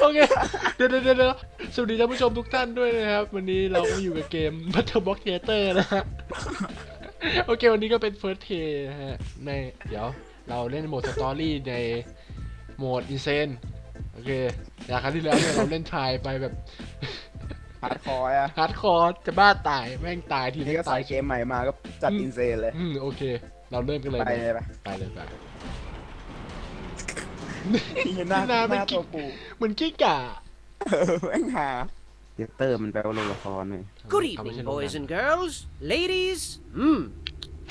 โอเค เดี๋ยวเดี๋ยวเดี๋ยวสวัสดีท่านผู้ชมทุกท่านด้วยนะครับ วันนี้เราก็อยู่กับเกม Battle Box Theater นะฮะ โอเค วันนี้ก็เป็น First Day นะฮะ ใน เดี๋ยว เราเล่นโหมดสตอรี่ในโหมด Insane โอเคอย่างครั้งที่แล้วเนี่ยเราเล่นทายไปแบบฮาร์ดคอร์อะฮาร์ดคอร์จะบ้าตาย แม่งตายทีทีนี้ก็ตาใส่ยเกมใหม่มาก็จัดอินเซนเลย อืมโอเค เราเริ่มกันเลยไปเลยไปไปเลยไป หน้า หน้าไม่ หน้า กิ๊ ตั ก วปู เหมือนกี้ก่า เออแม่งหาเทเตอร์มันแปลว่าโรงละครเลย Good เอาไม่ evening, ใช่โรงหนัง boys and girls, ladies, hmm,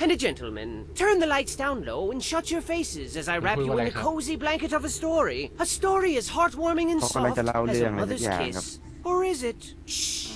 and a gentleman. Turn the lights down low and shut your faces as I wrap you in the cozy blanket of a story. A story as heartwarming and เขากำลัง soft จะเล่า as เรื่อ a งอะไรสัก mother's อย่างครับ kiss. Or is it? Shh.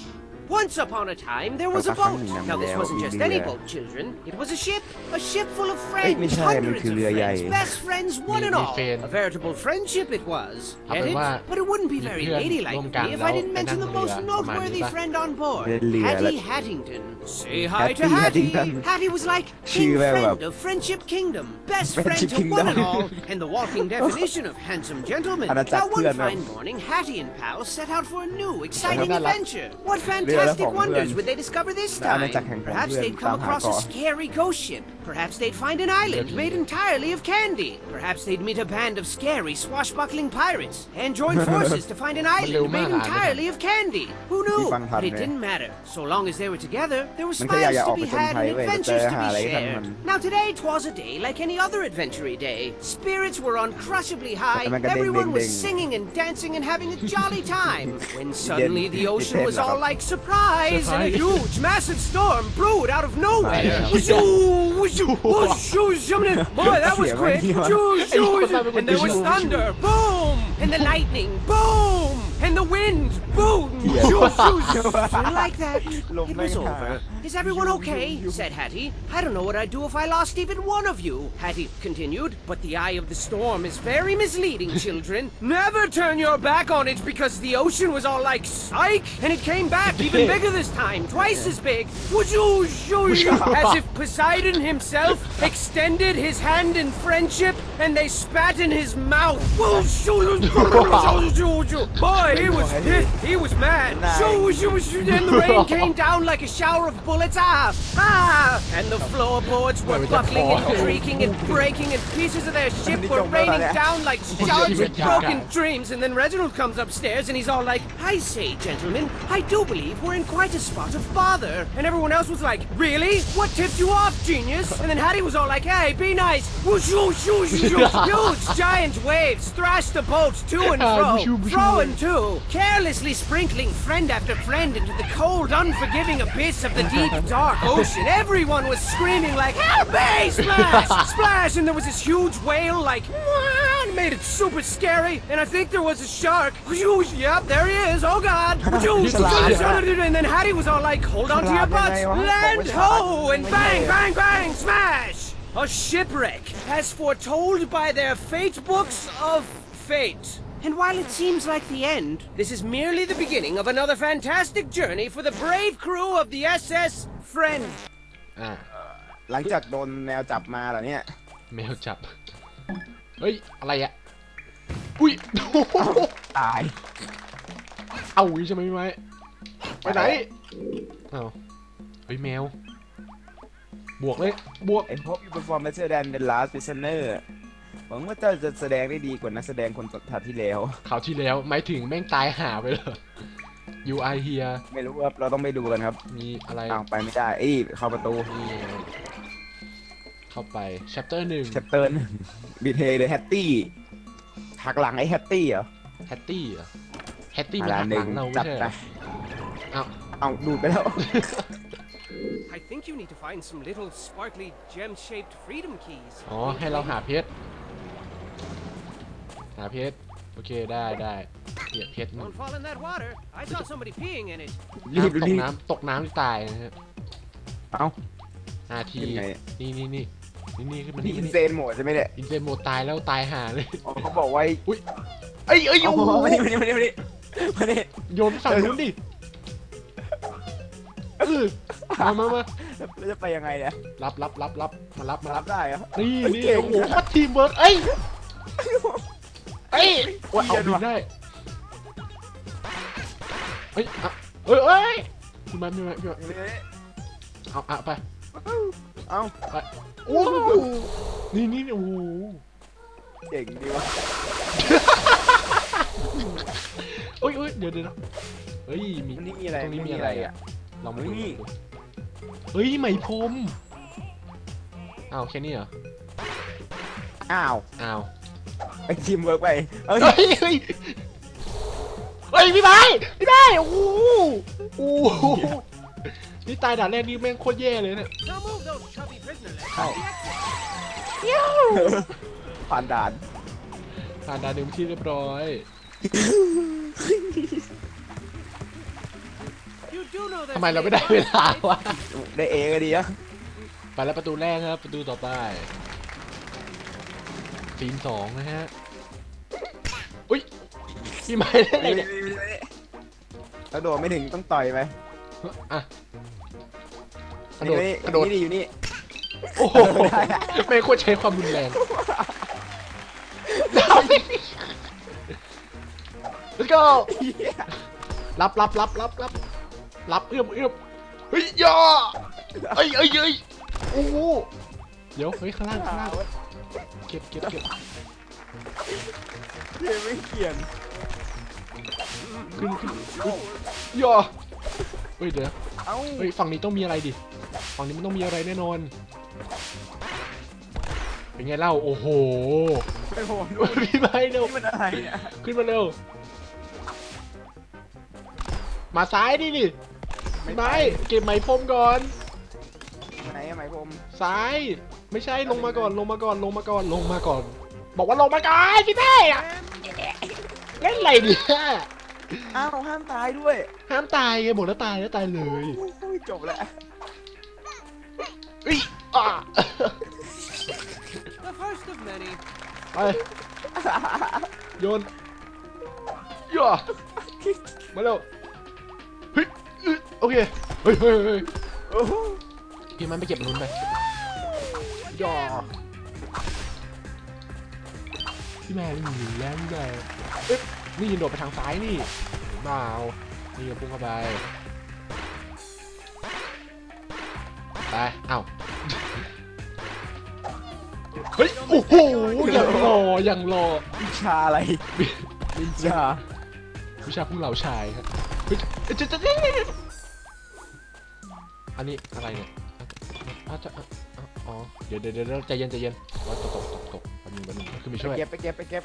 Once upon a time, there was a เขา boat. ตั้งอย่าง Now, this แล้ว wasn't just มีเรือ any boat, children. It was a ship. A ship full of เอ้ย friends, ไม่ใช่มัน hundreds คือ of เรือใหญ่ friends, best friends, one and มี all. เฟน A veritable friendship it was. เอา Get เป็น it? ว่า But it wouldn't be มี very เพื่อน ladylike ร่วม of กัน me if แล้ว I didn't ไปนั่ mention ง the เรือ most ประมาณนี้ noteworthy ปะ friend on board, เป็นเรือแล้ว Hattie Hattington. Say hi to Hattie Hattie. Hattington. Hattie was like ชื่อ king แบบ friend of Friendship Kingdom, best friend Friendship to one and Kingdom. all, and the walking definition of handsome gentleman. อาณาจักร Now one เพื่อนครับ fine morning, Hattie and pals set out for a new, exciting น่ารัก adventure. What เรือและ fantastic ของเพื่อน wonders would they discover this และอาณา time? จักรแห่งของ Perhaps เพื่อน they'd come ตามหา across a เกาะ scary ghost ship. Perhaps they'd find an island made entirely of candy. Perhaps they'd meet a band of scary, swashbuckling pirates and join forces to find an มันเร็ว island มาก made อะ entirely of candy. Who knew? มีฟังทัน But it ไหม didn't matter. So long as they were together, there were มันแค่อยาก smiles จะอ to อก be ไปจน had ภัย and เว้ยแต่เจอ adventures to หา be อะไรกันมัน shared. Now today, 'twas a day like any other adventure day. Spirits were uncrushably high. แต่มันก็เด้ง Everyone was เด้ง singing and dancing and having a jolly time. When suddenly the ocean was all like surprise, and a huge, massive storm brewed out of nowhere. Yeah. Whooshoo, whooshoo, whooshoo, shoo. Boy, that was quick. Shoo, shoo, shoo. And there was thunder, boom, and the lightning, boom, and the wind, boom. Yeah. Shoo, shoo, shoo. Like that, Lom it was lang over. Is everyone okay? said Hattie. I don't know what I'd do if I lost even one of you, Hattie continued. But the eye of the storm is very misleading, children. Never turn your back on it because the ocean was all like psych, and it came back even bigger this time, twice as big. Would you, shoo, shoo, as if Poseidon himself extended his hand in friendship and they spat in his mouth. Boy, he was pissed. He was mad. Shoo, and the rain came down like a shower of bullets. Ah, ah, and the floorboards were buckling and creaking and breaking, and pieces of their ship were raining down like showers of broken dreams. And then Reginald comes upstairs and he's all like, I say, gentlemen, I do believe we're in quite a spot of bother. And everyone else was like, Really? What tipped you off, genius? And then Hattie was all like, Hey, be nice. Whoosh, whoosh, whoosh, whoosh. Huge giant waves thrashed the boat to and fro, fro and to, carelessly sprinkling friend after friend into the cold, unforgiving abyss of the deep, dark ocean. Everyone was screaming like, Help me! Splash! Splash! And there was this huge whale like, "Wah!" and made it super scary. And I think there was a shark. Whoosh, Yep, there he is. Oh God. Whoosh, Splash. And then Hattie was all like, Hold on to your butts. Land ho! And bang, bang, bang! Smash! A shipwreck, as foretold by their fate books of fate. And while it seems like the end, this is merely the beginning of another fantastic journey for the brave crew of the SS Friend. อ่า หลังจากโดนแมวจับมาเหรอเนี่ย แมวจับ เฮ้ย อะไรอะอุ้ยโอ้โหตาย เอาวิใช่ไหมพี่ไม้ไปไหนเอ้าเฮ้ยแมว บวกเลย บวก I hope you perform better than the last prisoner หวังว่าเจ้าจะแสดงได้ดีกว่านักแสดงคนถัดที่แล้วคราวที่แล้วหมายถึงแม่งตายหาไปเลย You are here ไม่รู้ครับเราต้องไปดูกันครับ มีอะไรอ้าวไปไม่ได้เอ้ยเข้าประตู นี่ไง เข้าไป chapter หนึ่ง แชปเตอร์บีเทเลยแฮตตี้หักหลังไอ้แฮตตี้เหรอ แฮตตี้เหรอแฮตตี้มันอ่าหักหหนึ่ลังงเราไม่จัดใช่เหไปรอ เอ้า เอาดูดไปแล้ว I think you need to find some little sparkly gem-shaped freedom keys. อ๋อ ให้เราหาเพชร หาเพชร โอเค ได้ได้เกียเพชร Don't fall in that water. I saw somebody peeing in it. รีบตกรีบน้ำตกน้ำที่ตายนะฮะเอ้านาทีเป็นไง นี่นี่นี่ นี่นี่ขึ้นมานี่นี่อินนี่เซนโหมดใช่ไหมเนี่ยอินเซนโหมดตายแล้วตายหาเลย อ๋อเขาบอกไว้อุ้ยเอ้ยเอ้ยเอาโอ้โหมานี่มานี่มานี่มานี่มานี่โยนฝั่งนู้นดิเออมามามาแล้วจะไปยังไงเนี่ยรับรับรับรับมารับมารัรับบได้เหรอ นี่นี่เก่ง โอ้โหวัดทีมเวิร์กเอ้ยเอ้ยว่าเอาเย็นบินว่ะได้เอ้ยอะเอ้ยเอ้ยพี่มาพี่มาพี่มาเอาอะไป เอ้าโอ้โหนี่นี่โอ้โหเก่งดีวะโอ้ยโอ้ยเดี๋ยวเดี๋ยวนะเฮ้ยมีมันนี่มีอะไรตรงนี้มีมีอะอะไรไรอะอะลองมาดูเฮ้ยลองดูเฮ้ยไหมพรมอ้าวแค่นี้เหรออ้าวอ้าวไอทีมเวิร์กไปเอ้ยเฮ้ยเฮ้ยเฮ้ยพี่ไม้พี่ไม้โอ้โหโอ้โหนี่ตายด่านแรกนี่แม่งโคตรแย่เลยเนี่ย Now move those chubby prisoner legs Ow. to the exit. ผ่านด่านผ่านด่านหนึ่งที่เรียบร้อย You do know there's ทำไมเราไม่ได้เวลาวะ ได้เอก็ดีอะไปแล้วประตูแรกครับ ประตูต่อไปซีนสองนะฮะ อุ้ยพี่ไม้ได้ไงเนี่ยกระโดดไม่ถึงต้องต่อยไปอะกอัระนโดดนี้กระโดดนี่อยู่นี่ โอ้โหได้อะไม่ควรใช้ความรุนแรง Let's go รับรับรับรับรับรับเอื้อมเอื้อมเฮ้ยย่อเอ้ยเอ้ยเอ้ยโอ้โหเดี๋ยวเฮ้ยข้างล่างข้างล่างเก็บเก็บเก็บเท่ไม่เขียนขึ้นขึ้นขึ้นย่อเฮ้ยเดี๋ยวเอ้าเฮ้ยฝั่งนี้ต้องมีอะไรดิ ฝั่งนี้มันต้องมีอะไรแน่นอน เป็นไงเล่า โอ้โหไม่โหนพี่ไม้เร็วนี่มันอะไรเนี่ยขึ้นมาเร็ว มาซ้ายดิดิพี่ไม้เก็บไหมพรมก่อน ไหนอะไหมผมซ้าย ไม่ใช่ลงมาก่อนลงมาก่อนลงมาก่อนลงมาก่อน บอกว่าลงมาก่อนพี่แม่อะเล่นอะไรเนี่ยอ้าวห้ามตายด้วยห้ามตายไงบอกแล้วตายแล้วตายเลย โอ้ยจบแล้วเอ้ยอะ The first of many. ไปโยนย่อมาเร็วเฮ้ยอึ๊ะโอเคเฮ้ยเฮ้ยเฮ้ยโอ้โหพี่มันไปเก็บนุ้นไปย่อพี่แม่นี่หนีแล้วพี่แม่เอ๊ะนี่ยินโดดไปทางซ้ายนี่เปล่านี่ก็พุ่งเข้าไปไปเอ้า เฮ้ยโอ้โหอย่างรออย่างรอวิชาอะไรวิชาวิชาพุ่งเหล่าชายครับเฮ้ยเอ๊ะเจ๊เจ๊เจ๊เจ๊เจ๊อันนี้อะไรเนี่ยอะจะอะอะอ๋อเดี๋ยวเดี๋ยวเดี๋ยวใจเย็นใจเย็นว่าตกตกตกตกแป๊บนึงแป๊บนึงคือไม่ช่วยเก็บไปเก็บไปเก็บ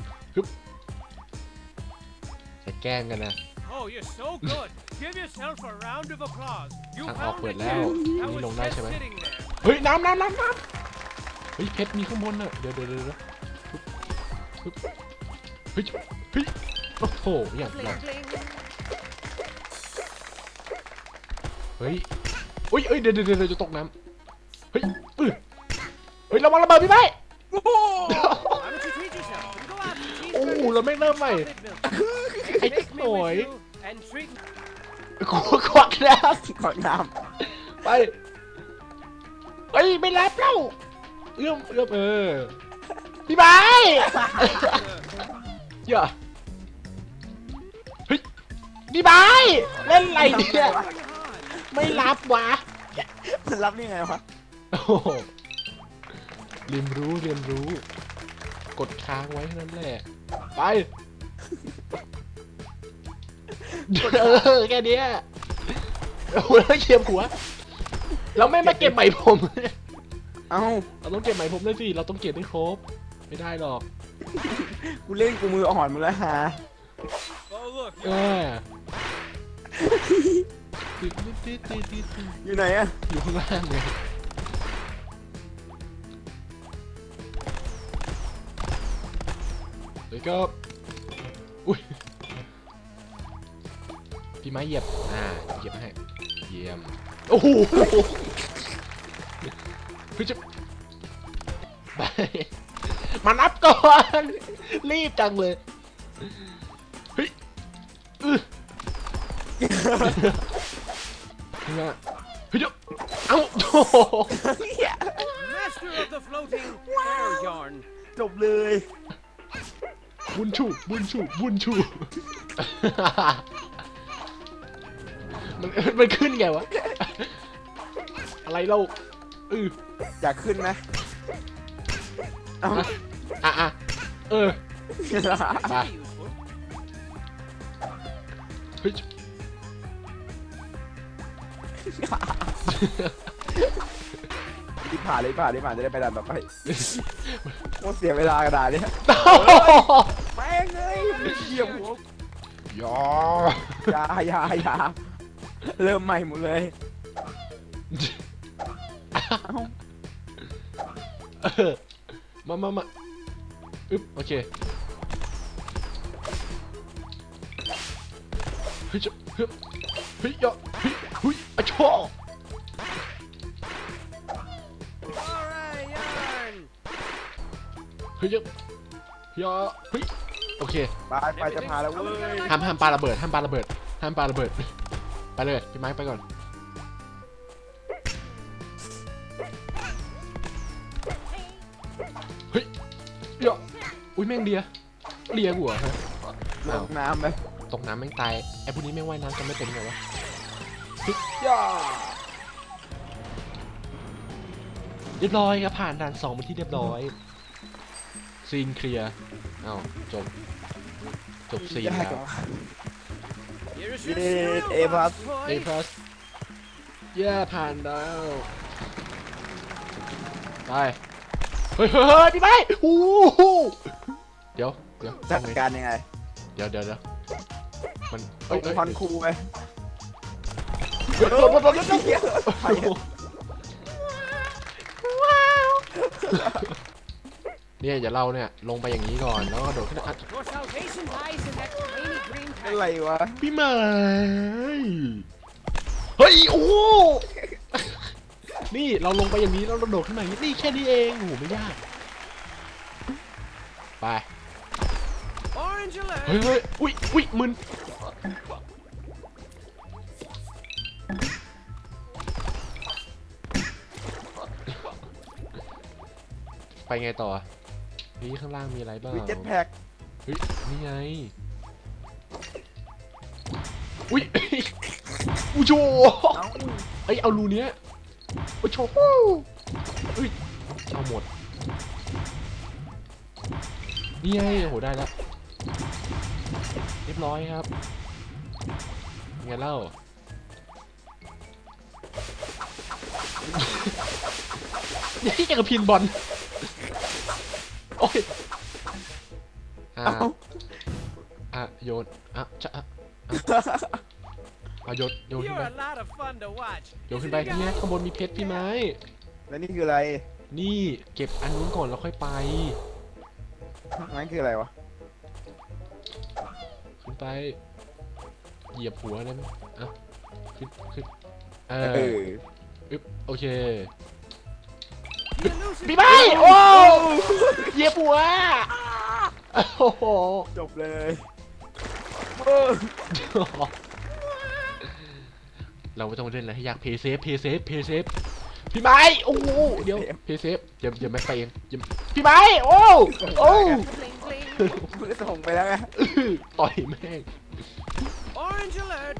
จะแกล้งกันนะ Oh, you're so good. Give yourself a round of applause. You ทางออก found เปิด it แล้ว too. อัน I นี้ was ลงได้ just ใช่ไหม sitting there. เฮ้ยน้ำน้ำน้ำน้ำ เฮ้ยเพชรมีข้างบนน่ะเดี๋ยวเดี๋ยวเดี๋ยวเดี๋ยวปึ๊บปึ๊บเฮ้ยเฮ้ยโอ้โหอย่างไร Bling, bling. เฮ้ยเฮ้ยเฮ้ยเดี๋ยวเดี๋ยวเดี๋ยวจะตกน้ำเฮ้ยอื้อเฮ้ยระวังระเบิดพี่ไม้ Why don't you treat yourself and go out and cheese โอ้โหเราไม่เริ่มใหม่ chocolate milk. ไอ้ Take me หน่อย with you and treat me. กูควักแล้วขอน้ไปเฮ้ยไม่รับแล้ว เอื้อมเอื้อมเออพี่ไม้อย่าเฮ้ยพี่ไม้เล่นอะไรเนี่ยไม่รับวะำมันรับนี่ไงวะโอ้โหเรียนรู้เรียนรู้ กดค้างไว้เท่านั้นแหละ ไป เออแค่เนี้ยโอ้โหแล้วเขียบหัว เราไม่มาเก็บไหมผม เอ้าเราต้องเก็บไหมผมด้วยสิ เราต้องเก็บให้ครบ ไม่ได้หรอกกูเล่นกูมืออ่อนหมดแล้วฮะ Oh, look. เอออยู่ไหนอะอยู่ข้างล่างเลยแล้วก็อุ้ยพี่ไม้เหยียบ อ่าเหยียบให้ เยี่ยม โอ้โห มานับก่อน รีบจังเลยเฮ้ยอื้อข้างหน้าเฮ้ยเดี๋ยวเอ้าโอ้โห Master of the floating air yarn. จบเลย บุญชูบุญชูบุญชู มันมันขึ้นไงวะ อะไรเล่าอือ อยากขึ้นไหมเอา อะอะเออไป Useful. เฮ้ยรีบผ่านเลยผ่านเลยผ่านจะได้ไปด่านต่อไปโคตรเสียเวลากระดาษเนี่ยแม่งเลยเหยียบหัวยอยาอยาอยาเริ่มใหม่หมดเลยเอ้าเออมามามา อึ๊บโอเคเฮ้ยจะเฮ้ยเฮ้ยยะเฮ้ยเฮ้ยอะชอ Alright, yarn. เฮ้ยยะยะเฮ้ยโอเคไปไปจะพาแล้วเว้ยห้ามห้ามปาระเบิดห้ามปาระเบิดห้ามปาระเบิด ไปเลยพี่ไม้ไปก่อน อุ้ยแม่งเดียเลียกูเหรอฮะลอ้าวงน้ำไปตกน้ำแม่งตายไอ้พวกนี้แม่งว่ายน้ำกันไม่เป็นไงวะย่าเรียบร้อยครับผ่านด่านสองเป็นที่เรียบร้อยซีนเคลียร์อ้าวจบจบซีนยากแล้วว่ะ Here's เย your เอ cereal พลัส box, เอ boy. พลัสเย่ผ่านแล้วไปเฮ้ยเฮ้ยเฮ้ยพี่ไม้โอ้โห เดี๋ยวเดี๋ยวจัดต้องไงการยังไงเดี๋ยวเดี๋ยวเดี๋ยวมันตเอ้ยกเอ้ยคอนคูไปเฮ้ยโดนโดนโดนโดนเหี้ยไปโอ้โหเนี่ยอย่าเราเนี่ยลงไปอย่างนี้ก่อนแล้วก็กระโดดขึ้นอะ Your salvation lies in that tiny green อะไร packet. วะพี่ไม้เฮ้ยโอ้โหนี่เราลงไปอย่างนี้แล้วเราโดดขึ้นมาอย่างนี้นี่แค่นี้เองโอ้โหไม่ยาก ไป Orange เฮ้ย alert. เฮ้ยอุ้ยอุ้ยมึนไปไงต่อนี่ข้างล่างมีอะไรบ้างวิเจ็ตแพ็กเฮ้ย นี่ไง อุ้ยอุโจเอ้าเอ้ย เอารูเนี้ยอุโจเฮ้ยเอาหมด นี่ไงโอ้โห ได้แล้วเรียบร้อยครับไงเล่านี่จะกับพินบอล โอ้ยอ่าเอ้าอะโยน อะจะอะอะโยนโยนขึ้น You're ไป a lot of fun to watch. โยนขึ้นไปเนี่ยข้างบนมีเพชรพี่ไม้ แล้วนี่คืออะไร นี่เก็บอันนู้นก่อนแล้วค่อยไป นั่นคืออะไรวะ ขึ้นไป เหยียบหัวได้ไหมอะขึ้นขึ้นเอเออออึ๊บโอเค The elusive พี่ไม้โอ้เหยียบหัวโอ้โห จบเลยเออเราไม่ต้องเล่นอะไรให้ยากเพย์เซฟเพย์เซฟเพย์เซฟพี่ไม้โอ้โหเดี๋ยวเพย์เซฟเดี๋ยวเดี๋ยวไม่ไปเองเดี๋ยวพี่ไม้โอ้โอ้ bling bling. มือส่งไปแล้วไงอื้อต่อยแม่ง Orange alert.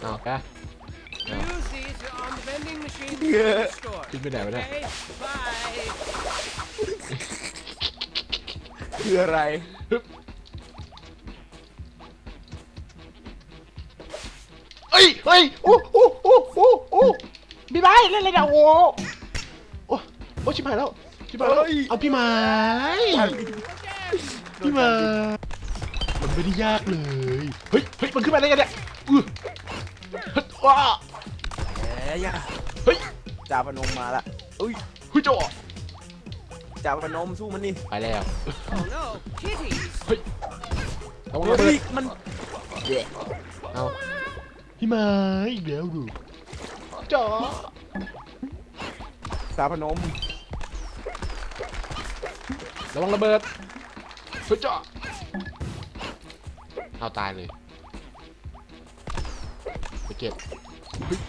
เอาไป Use these on the vending machine in Yeah. the store. ขึ้นไปไหนวะเนี่ย Okay, bye. คืออะไร เอ้ยเฮ้ยโอ้โอ้โอ้โอ้โอ้พี่ไม้เล่นอะไรเนี่ยโอ้โอ้ โอ้ชิบหายแล้วชิบหายแล้วเฮ้ยเอาพี่ไม้พี่ไม้มันไม่ได้ยากเลยเฮ้ยเฮ้ยมันขึ้นมาได้ไงเนี่ยอื้อเฮ้ยว้าแหมยะเฮ้ยจ่าพนมมาละอุ้ยเฮ้ยโจจ่าพนมสู้มันนี่ไปแล้ว Oh no, kitties. เฮ้ยระวังระเบิเฮ้ยดมันเด็กเอาพี่ไม้อีกแล้วดูจ๋อจ่าพนม ระวังระเบิดเฮ้ยจ๋อเอาตายเลยเก็ตเฮ้ย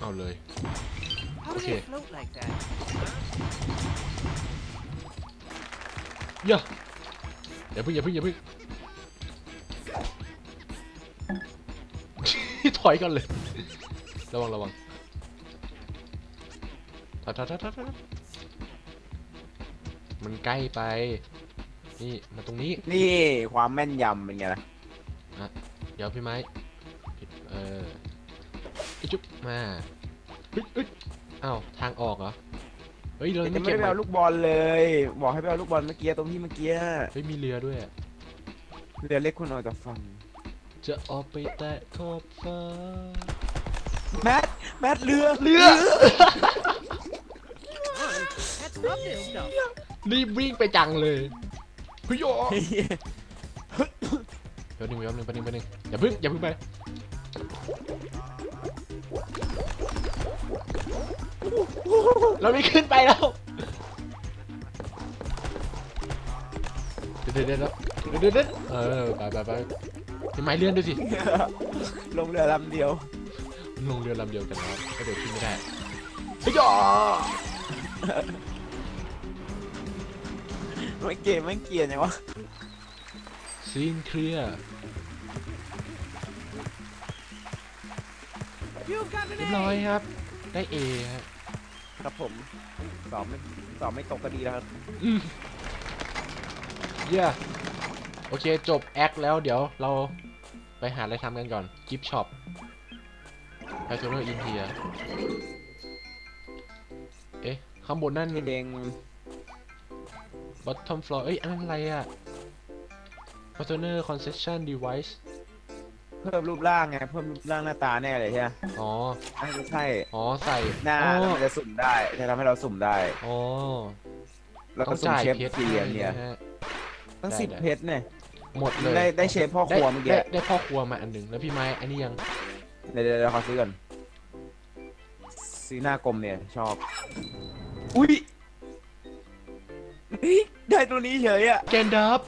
เอาเลย How do Okay. they float like that? อย่าอย่าเพิ่งอย่าเพิ่งอย่าเพิ่งถอยกันเลย ระวังระวังถอยถอยถอยถอย มันใกล้ไป นี่มาตรงนี้นี่ความแม่นยำเป็นไงล่ะเดี๋ยวพี่ไม้ผิดเออไอจุ๊บมาเฮ้ยเฮ้ยอ้าวทางออกเหรอ เฮ้ยเราจะไม่ไม่เก็บได้ไปไว้เอาลูกบอลเลย บอกให้ไปเอาลูกบอลเมื่อกี้ตรงที่เมื่อกี้เฮ้ยมีเรือด้วยอะเรือเล็กคุณออกจากฝั่งจะออกไปแตะขอบฟ้าแมทแมทเรือเรือ That's not this stuff. รีบวิ่งไปจังเลยเฮ้ยโอ้เดี๋ยวหนึ่งเดี๋ยวหนึ่งแป๊บนึงแป๊บนึงอย่าเพึ่งอย่าเพึ่งไปเราไม่ขึ้นไปแล้วเดี๋ยวเดี๋ยวเดี๋ยวเดี๋ยวเดี๋ยวเออไปไปไปพี่ไม้เลื่อนด้วยสิลงเรือลำเดียว ลงเรือลำเดียวกันแล้วก็เดี๋ยวขึ้นไม่ได้เฮ้ยอ๋อ ไม่เกมไม่เกลียนไงวะซีนเคลียร์ You've got an เรียบร้อย A. ครับ ได้เอครับครับผมสอบไม่สอบไม่ตกก็ดีแล้วครับเยี่ยโอเค จบแอคแล้วเดี๋ยวเราไปหาอะไรทำกันก่อนกิฟช็อปไพโซเนอร์อินเทียเอ๊ะ ข้างบนนั่นเอง bottom floor เอ้ยอันนั้นอะไรอะ Partner Concession Device เพิ่มรูปร่างไงเพิ่มรูปร่างหน้าตาแน่เลยใช่ไหมอ๋อ น่าจะใช่อ๋อ ใส่หน้าอ๋อแล้วมันจะสุ่มได้จะทำให้เราสุ่มได้ อ๋อแล้วต้ก็องสุ่มจ่ายเชฟเพชรฟรีอันเนี่ยนะฮะ ตั้งได้สิบได้ เพชรเนี่ยหมดเลยได้ได้เชฟพ่อครัวเมื่อกี้ได้ได้พ่อครัวมาอันหนึ่งแล้วพี่ไม้อันนี้ยัง เดี๋ยวเดี๋ยวเดี๋ยวขอซื้อก่อนซื้อหน้ากลมเนี่ยชอบ อุ้ย เฮ้ยได้ตัวนี้เฉยอะแกนดับ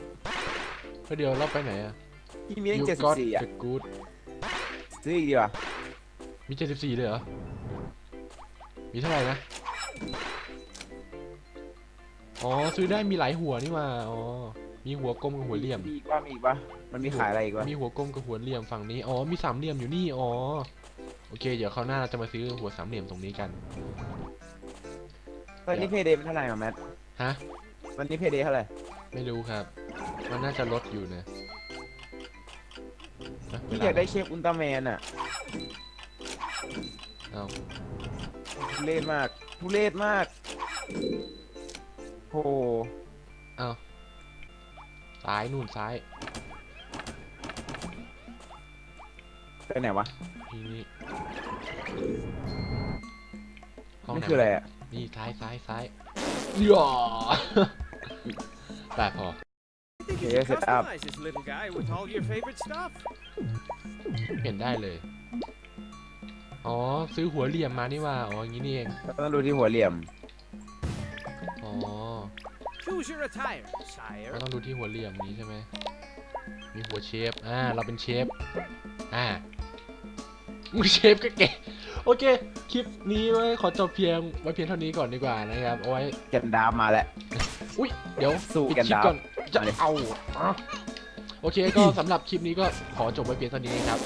เดี๋ยวเราไปไหนอะที่มีตั้ง You เจ็ดสิบ got สี่อะ the good ซื้ออีกดีกว่ามี74เลยเหรอ มีเท่าไหร่นะ อ๋อซื้อได้มีหลายหัวนี่หว่าอ๋อ มีหัวกลมกับหัวเหลี่ยม มีอีกว่ามีอีกว่ามันมีขายอะไรอีกวะมีหัวกลมกับหัวเหลี่ยมฝั่งนี้ อ๋อ มีสามเหลี่ยมอยู่นี่ อ๋อ โอเค เดี๋ยวคราวหน้าเราจะมาซื้อหัวสามเหลี่ยมตรงนี้กันตอนนี้เพย์เดย์เป็นเท่าไหร่อะแมทฮะ วันนี้เพย์เดย์เท่าไหร่ไม่รู้ครับ มันน่าจะลดอยู่นะเอ๊ะเวพี่ลาอยากได้เชฟอุลตร้าแมนอะ เอาทุเรศมาก ทุเรศมากโหเอาซ้ายนู่นซ้ายไปไหนวะนี่นี่ห้องนี่ไหนคืออะไรอะ นี่ซ้ายซ้ายซ้ายย่อ แต่พอ I think you Yes, can it up. customize this little guy with all your favorite stuff. เปลี่ยนได้เลย อ๋อ ซื้อหัวเหลี่ยมมานี่ว่า อ๋ออย่างนี้นี่เองเราต้องดูที่หัวเหลี่ยม อ๋อ Choose your attire, sire. เราต้องดูที่หัวเหลี่ยมนี้ใช่ไหม มีหัวเชฟ อ่า เราเป็นเชฟ อ่ามึงเชฟก็เก่งโอเค คลิปนี้ไว้ขอจบเพียงไว้เพียงเท่านี้ก่อนดีกว่านะครับ เอาไว้แกนดามมาแล้ว อุ้ยเดี๋ยวสู้ปิดกันคลิปดาวก่อนจะมาดิเอาอะโอเคก็สำหรับคลิปนี้ก็ขอจบไว้เพียงเท่านี้ครับ